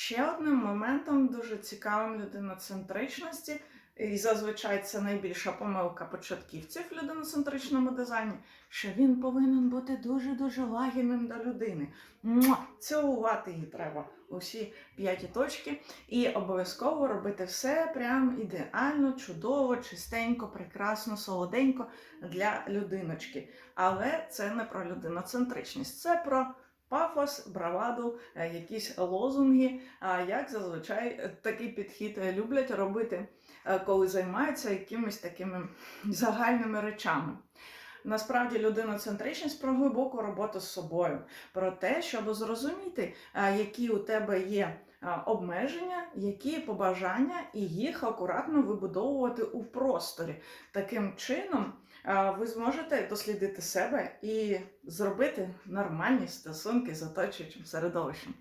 Ще одним моментом дуже цікавим людиноцентричності, і зазвичай це найбільша помилка початківців в людиноцентричному дизайні, що він повинен бути дуже-дуже лагідним до людини. Цілувати її треба усі п'яті точки. І обов'язково робити все прям ідеально, чудово, чистенько, прекрасно, солоденько для людиночки. Але це не про людиноцентричність, це про пафос, браваду, е, якісь лозунги. Як зазвичай е, такий підхід е, люблять робити, коли займаються якимись такими загальними речами. Насправді людиноцентричність про глибоку роботу з собою, про те, щоб зрозуміти, які у тебе є обмеження, які побажання, і їх акуратно вибудовувати у просторі. Таким чином ви зможете дослідити себе і зробити нормальні стосунки з оточуючим середовищем.